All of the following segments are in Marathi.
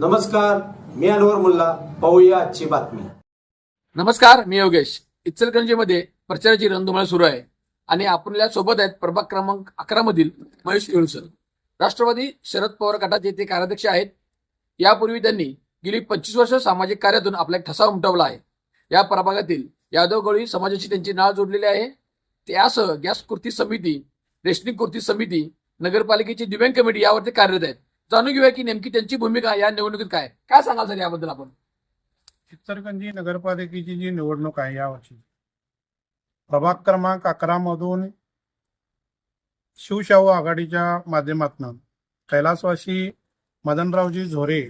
नमस्कार मी अनवर मुल्ला. पाहूया आजची बातमी. नमस्कार मी योगेश. इचलकरंजीमध्ये प्रचाराची रणधुमाळ सुरू आहे. आणि आपल्यासोबत आहेत प्रभाग क्रमांक अकरा मधील महेश येळूसर. राष्ट्रवादी शरद पवार गटाचे ते कार्याध्यक्ष आहेत. यापूर्वी त्यांनी गेली पंचवीस वर्ष सामाजिक कार्यातून आपला एक ठसा उमटवला आहे. या प्रभागातील यादव गवळी समाजाची त्यांची नाळ जोडलेली आहे. त्यासह गॅस कृती समिती रेशनिंग कृती समिती नगरपालिकेची दिव्यांग कमिटी यावरती कार्यरत आहेत. जाणून घेऊया की नेमकी त्यांची भूमिका या निवडणुकीत काय? काय सांगाल सर याबद्दल आपण? चित्तरगंजी नगरपालिकेची जी निवडणूक आहे यावर्षी प्रभाग क्रमांक अकरा मधून शिवशाहू आघाडीच्या माध्यमातून कैलासवासी मदनरावजी झोरे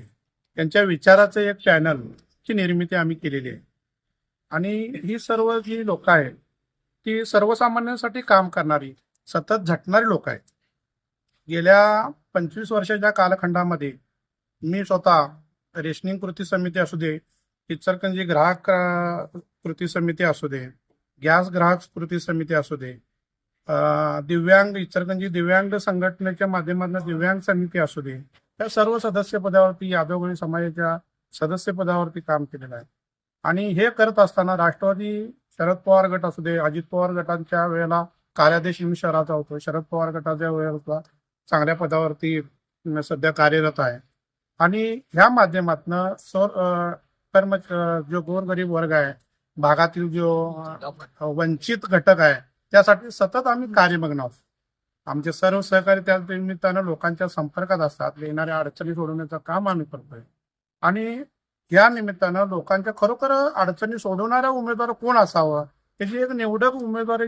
यांच्या विचाराचं एक चॅनल ची निर्मिती आम्ही केलेली आहे. आणि ही सर्व जी लोक आहेत ती सर्वसामान्यांसाठी काम करणारी सतत झटणारी लोक आहेत. गेल्या पंचवीस वर्षाच्या कालखंडामध्ये मी स्वतः रेशनिंग कृती समिती असू दे इचरकंजी ग्राहक कृती समिती असू दे गॅस ग्राहक कृती समिती असू दे दिव्यांग इचरकंजी दिव्यांग संघटनेच्या माध्यमातून दिव्यांग समिती असू दे या सर्व सदस्य पदावरती यादवगणी समाजाच्या सदस्य पदावरती काम केलेलं आहे. आणि हे करत असताना राष्ट्रवादी शरद पवार गट असू दे अजित पवार गटांच्या वेळेला कार्याध्यक्ष मी शहराचा होतो. शरद पवार गटाच्या वेळेला चांगल्या पदावरती सध्या कार्यरत आहे. आणि ह्या माध्यमातनं सर अ, कर्म जो गोरगरीब वर्ग आहे भागातील जो वंचित घटक आहे त्यासाठी सतत आम्ही कार्यमग्न आहोत. आमचे सर्व सहकारी त्या निमित्तानं लोकांच्या संपर्कात असतात येणाऱ्या अडचणी सोडवण्याचं काम आम्ही करतोय. आणि या निमित्तानं लोकांच्या खरोखर अडचणी सोडवणारा उमेदवार कोण असावं त्याची एक निवडक उमेदवार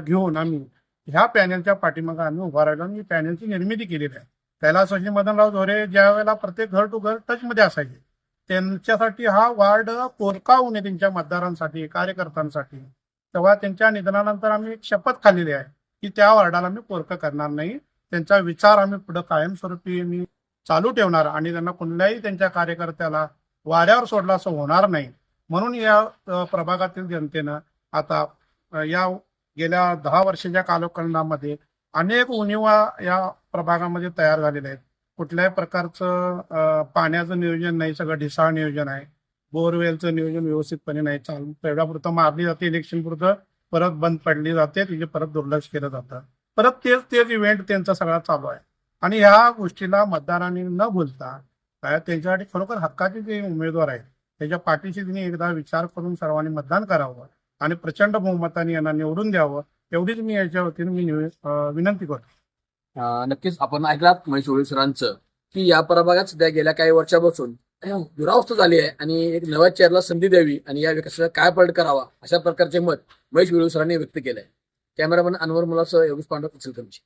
घेऊन आम्ही ह्या पॅनलच्या पाठीमागे आम्ही उभा राहिलो आणि पॅनलची निर्मिती केलेली आहे. कैलासवासी मदनराव झोरे ज्या वेळेला प्रत्येक घर टू घर टच मध्ये असायचे त्यांच्यासाठी हा वार्ड पोरका होऊ नये त्यांच्या मतदारांसाठी कार्यकर्त्यांसाठी. तेव्हा त्यांच्या निधनानंतर आम्ही एक शपथ खाल्लेली आहे की त्या वार्डाला मी पोरकं करणार नाही. त्यांचा विचार आम्ही पुढे कायमस्वरूपी मी चालू ठेवणार आणि त्यांना कुठल्याही त्यांच्या कार्यकर्त्याला वाऱ्यावर सोडला असं होणार नाही. म्हणून या प्रभागातील जनतेनं आता या गेल्या दहा वर्षाच्या कालखंडामध्ये अनेक उणिवा या प्रभागामध्ये तयार झालेल्या आहेत. कुठल्याही प्रकारचं पाण्याचं नियोजन नाही सगळं ढिसाळ नियोजन आहे. बोरवेलचं नियोजन व्यवस्थितपणे नाही चालू. तेवढ्यापुरतं मारली जाते इलेक्शन पुरतं परत बंद पडली जाते तिथे परत दुर्लक्ष केलं जातं. परत तेच तेच इव्हेंट त्यांचा सगळा चालू आहे. आणि ह्या गोष्टीला मतदारांनी न बोलता काय त्यांच्यासाठी खरोखर हक्काचे जे उमेदवार आहेत त्याच्या पाठीशी त्यांनी एकदा विचार करून सर्वांनी मतदान करावं. आणि प्रचंड बहुमताने यांना निवडून द्यावं एवढीच मी याच्या वतीने मी विनंती करतो. नक्कीच. आपण ऐकलात महेश सरांचं की या प्रभागात सध्या गेल्या काही वर्षापासून दुरावस्था झाली आहे आणि एक नव्या चेअरला संधी द्यावी आणि या विकासाचा काय पलट करावा अशा प्रकारचे मत महेश वेळू सरांनी व्यक्त केलंय. कॅमेरामन अनवर मुलासह योगेश पांडव तुमची